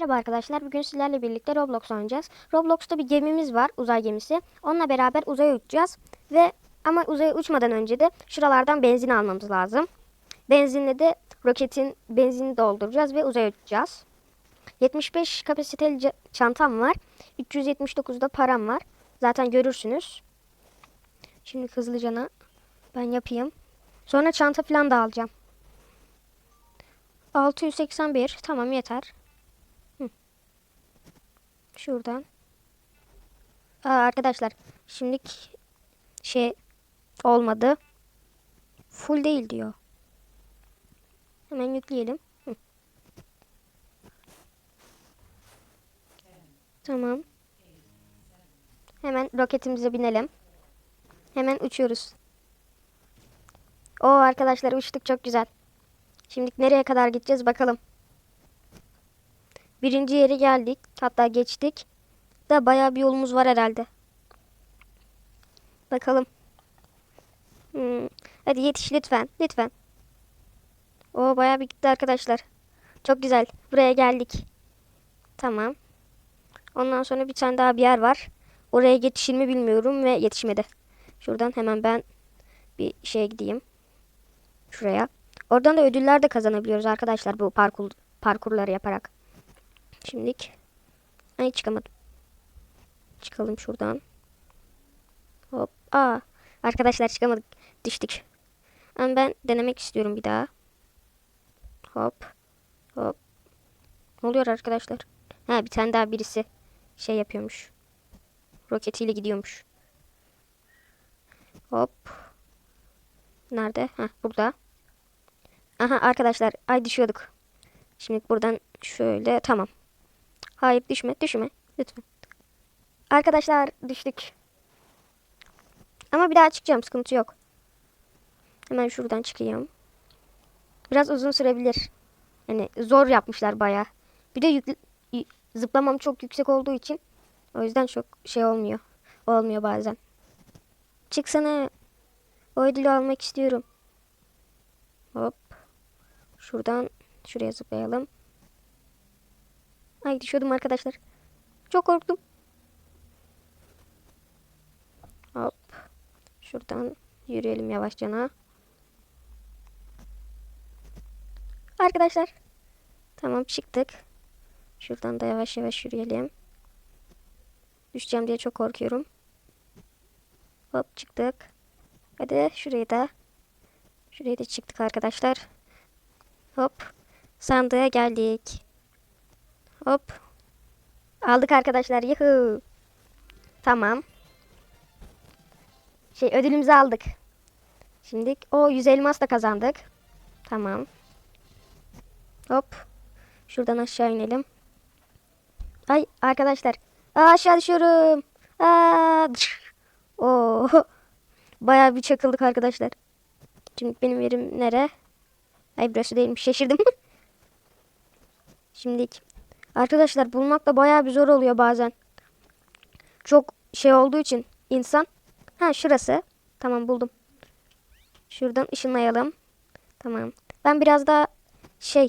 Merhaba arkadaşlar. Bugün sizlerle birlikte Roblox oynayacağız. Roblox'ta bir gemimiz var, uzay gemisi. Onunla beraber uzaya uçacağız ve ama uzaya uçmadan önce de şuralardan benzin almamız lazım. Benzinle de roketin benzinini dolduracağız ve uzaya uçacağız. 75 kapasiteli çantam var. 379'da param var. Zaten görürsünüz. Şimdi hızlıcana ben yapayım. Sonra çanta falan da alacağım. 681 tamam yeter. Şuradan. Aa, arkadaşlar şimdilik şey olmadı. Full değil diyor. Hemen yükleyelim. Hı. Tamam. Hemen roketimize binelim. Hemen uçuyoruz. O arkadaşlar uçtuk çok güzel. Şimdi nereye kadar gideceğiz bakalım. Birinci yere geldik. Hatta geçtik. Da bayağı bir yolumuz var herhalde. Bakalım. Hmm. Hadi yetiş lütfen. Lütfen. O bayağı bir gitti arkadaşlar. Çok güzel. Buraya geldik. Tamam. Ondan sonra bir tane daha bir yer var. Oraya yetişir mi bilmiyorum ve yetişmedi. Şuradan hemen ben bir şeye gideyim. Şuraya. Oradan da ödüller de kazanabiliyoruz arkadaşlar bu parkur parkurları yaparak. Şimdilik. Ay çıkamadım. Çıkalım şuradan. Hop. Aa. Arkadaşlar çıkamadık. Düştük. Ama ben denemek istiyorum bir daha. Hop. Hop. Ne oluyor arkadaşlar? Ha bir tane daha birisi şey yapıyormuş. Roketiyle gidiyormuş. Hop. Nerede? Ha burada. Aha arkadaşlar ay düşüyorduk. Şimdi buradan şöyle tamam. Hayır düşme düşme lütfen. Arkadaşlar düştük. Ama bir daha çıkacağım sıkıntı yok. Hemen şuradan çıkayım. Biraz uzun sürebilir. Yani zor yapmışlar baya. Bir de yükle- zıplamam çok yüksek olduğu için o yüzden çok şey olmuyor. Olmuyor bazen. Çıksana. O ödülü almak istiyorum. Hop. Şuradan şuraya zıplayalım. Ay düşüyordum arkadaşlar. Çok korktum. Hop. Şuradan yürüyelim yavaşça. Arkadaşlar. Tamam çıktık. Şuradan da yavaş yavaş yürüyelim. Düşeceğim diye çok korkuyorum. Hop çıktık. Hadi şurayı da. Şuraya da çıktık arkadaşlar. Hop. Sandığa geldik. Hop. Aldık arkadaşlar. Yuhu. Tamam. Şey ödülümüzü aldık. Şimdi o 100 elmas da kazandık. Tamam. Hop. Şuradan aşağı inelim. Ay arkadaşlar. Aa, aşağı düşüyorum. Aa, Oo. Bayağı bir çakıldık arkadaşlar. Şimdi benim yerim nere? Ay burası değilmiş. Şaşırdım. Şimdilik. Arkadaşlar bulmak da bayağı bir zor oluyor bazen. Çok şey olduğu için insan. Ha şurası. Tamam buldum. Şuradan ışınlayalım. Tamam. Ben biraz daha şey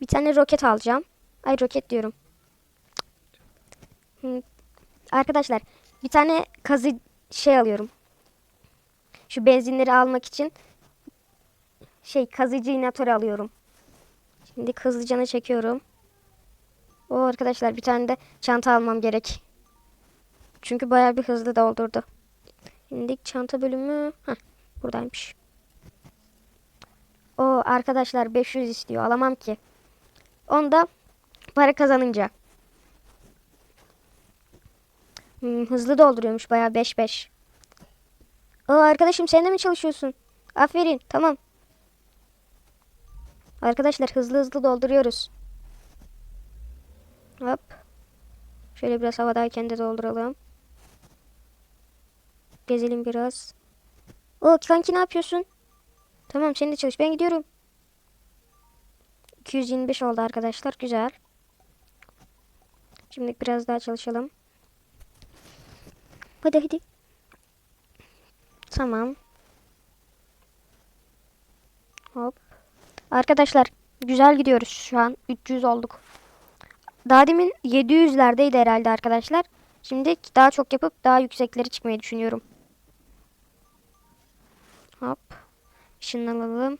bir tane roket alacağım. Ay roket diyorum. Arkadaşlar bir tane kazı şey alıyorum. Şu benzinleri almak için şey kazıcı inatörü alıyorum. Şimdi hızlıcana çekiyorum. O arkadaşlar bir tane de çanta almam gerek. Çünkü bayağı bir hızlı doldurdu. Şimdi çanta bölümü Heh, buradaymış. O arkadaşlar 500 istiyor. Alamam ki. Onda para kazanınca. Hmm, hızlı dolduruyormuş bayağı 5-5. O arkadaşım sen de mi çalışıyorsun? Aferin tamam. Arkadaşlar hızlı hızlı dolduruyoruz. Hop. Şöyle biraz havadayken de dolduralım. Gezelim biraz. O kanki ne yapıyorsun? Tamam sen de çalış. Ben gidiyorum. 225 oldu arkadaşlar. Güzel. Şimdi biraz daha çalışalım. Hadi hadi. Tamam. Hop. Arkadaşlar güzel gidiyoruz şu an. 300 olduk. Daha demin 700'lerdeydi herhalde arkadaşlar. Şimdi daha çok yapıp daha yüksekleri çıkmayı düşünüyorum. Hop. Işınlanalım.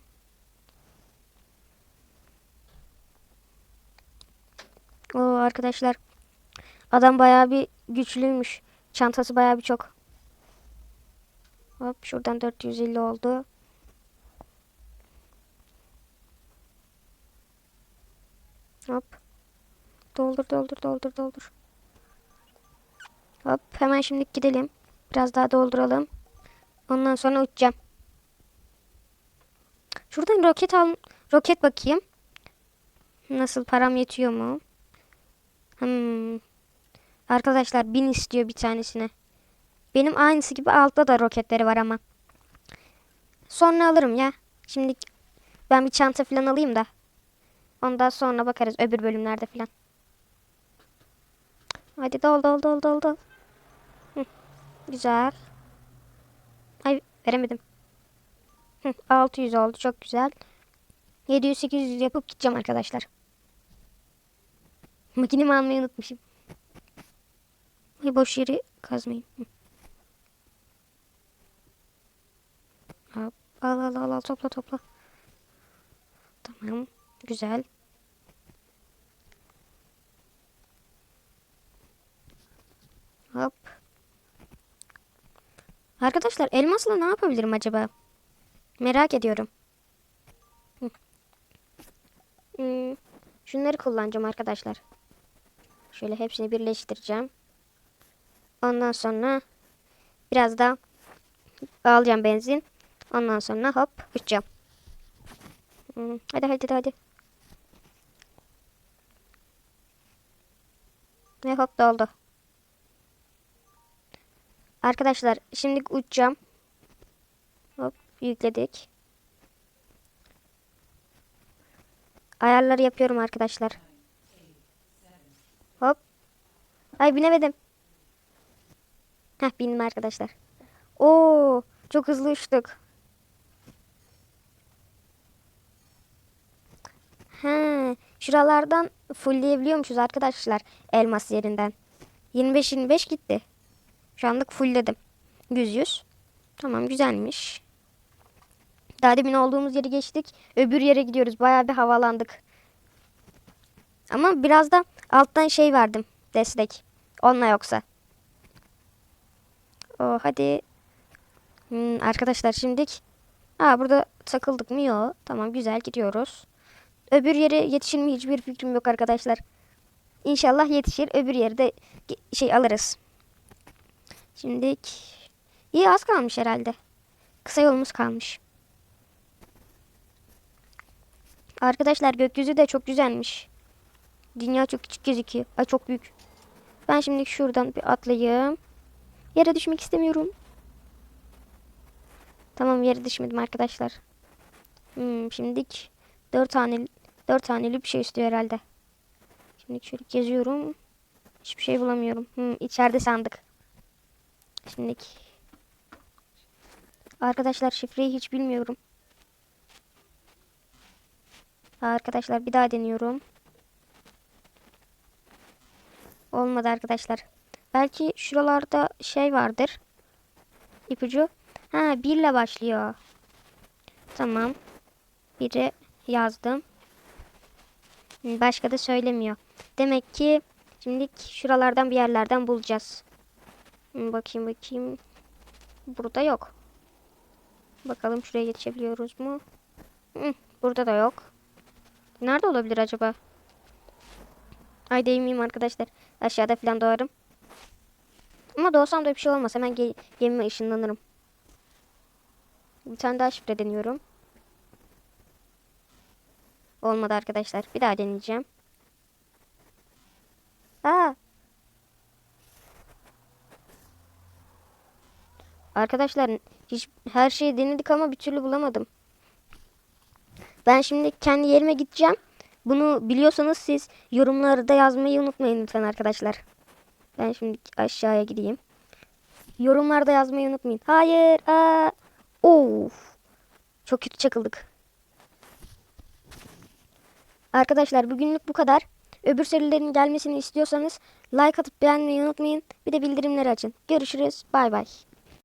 Oo arkadaşlar. Adam bayağı bir güçlüymüş. Çantası bayağı bir çok. Hop şuradan 450 oldu. Hop. Doldur doldur doldur doldur. Hop hemen şimdi gidelim. Biraz daha dolduralım. Ondan sonra uçacağım. Şuradan roket al roket bakayım. Nasıl param yetiyor mu? Hmm. Arkadaşlar bin istiyor bir tanesine. Benim aynısı gibi altta da roketleri var ama. Sonra alırım ya. Şimdi ben bir çanta falan alayım da. Ondan sonra bakarız öbür bölümlerde falan. Hadi dol dol dol dol dol. Güzel. Ay veremedim. Hı, 600 oldu çok güzel. 700-800 yapıp gideceğim arkadaşlar. Makinemi almayı unutmuşum. Ay boş yeri kazmayın. Al al al al topla topla. Tamam. Güzel. Hop. Arkadaşlar elmasla ne yapabilirim acaba? Merak ediyorum. Hmm, şunları kullanacağım arkadaşlar. Şöyle hepsini birleştireceğim. Ondan sonra biraz da alacağım benzin. Ondan sonra hop uçacağım. Hmm, hadi hadi hadi. Ve hop doldu. Arkadaşlar şimdi uçacağım. Hop yükledik. Ayarları yapıyorum arkadaşlar. Hop. Ay binemedim. Heh bindim arkadaşlar. Oo çok hızlı uçtuk. He, şuralardan fullleyebiliyormuşuz arkadaşlar elmas yerinden. 25-25 gitti. Şu anlık fullledim. 100-100. Tamam güzelmiş. Daha demin olduğumuz yeri geçtik. Öbür yere gidiyoruz. Bayağı bir havalandık. Ama biraz da alttan şey verdim. Destek. Onunla yoksa. Oh hadi. Hmm, arkadaşlar şimdik. Aa burada takıldık mı? Yok. Tamam güzel gidiyoruz. Öbür yere yetişir mi hiçbir fikrim yok arkadaşlar. İnşallah yetişir. Öbür yerde şey alırız. Şimdi iyi az kalmış herhalde. Kısa yolumuz kalmış. Arkadaşlar gökyüzü de çok güzelmiş. Dünya çok küçük gözüküyor. Ay çok büyük. Ben şimdi şuradan bir atlayayım. Yere düşmek istemiyorum. Tamam yere düşmedim arkadaşlar. Hmm, şimdilik dört tane dört taneli bir şey istiyor herhalde. Şimdi şöyle geziyorum. Hiçbir şey bulamıyorum. Hmm, içeride sandık. Şimdi arkadaşlar şifreyi hiç bilmiyorum. Arkadaşlar bir daha deniyorum. Olmadı arkadaşlar. Belki şuralarda şey vardır. İpucu. Ha bir ile başlıyor. Tamam. Biri yazdım. Başka da söylemiyor. Demek ki şimdi şuralardan bir yerlerden bulacağız. Bakayım bakayım. Burada yok. Bakalım şuraya geçebiliyoruz mu? Hı, burada da yok. Nerede olabilir acaba? Ay değmeyeyim arkadaşlar. Aşağıda falan doğarım. Ama doğsam da bir şey olmaz. Hemen ge gemime ışınlanırım. Bir tane daha şifre deniyorum. Olmadı arkadaşlar. Bir daha deneyeceğim. Aa. Arkadaşlar hiç her şeyi denedik ama bir türlü bulamadım. Ben şimdi kendi yerime gideceğim. Bunu biliyorsanız siz yorumlarda yazmayı unutmayın lütfen arkadaşlar. Ben şimdi aşağıya gideyim. Yorumlarda yazmayı unutmayın. Hayır. Aa. Of. Çok kötü çakıldık. Arkadaşlar bugünlük bu kadar. öbür serilerin gelmesini istiyorsanız like atıp beğenmeyi unutmayın. Bir de bildirimleri açın. Görüşürüz. Bay bay.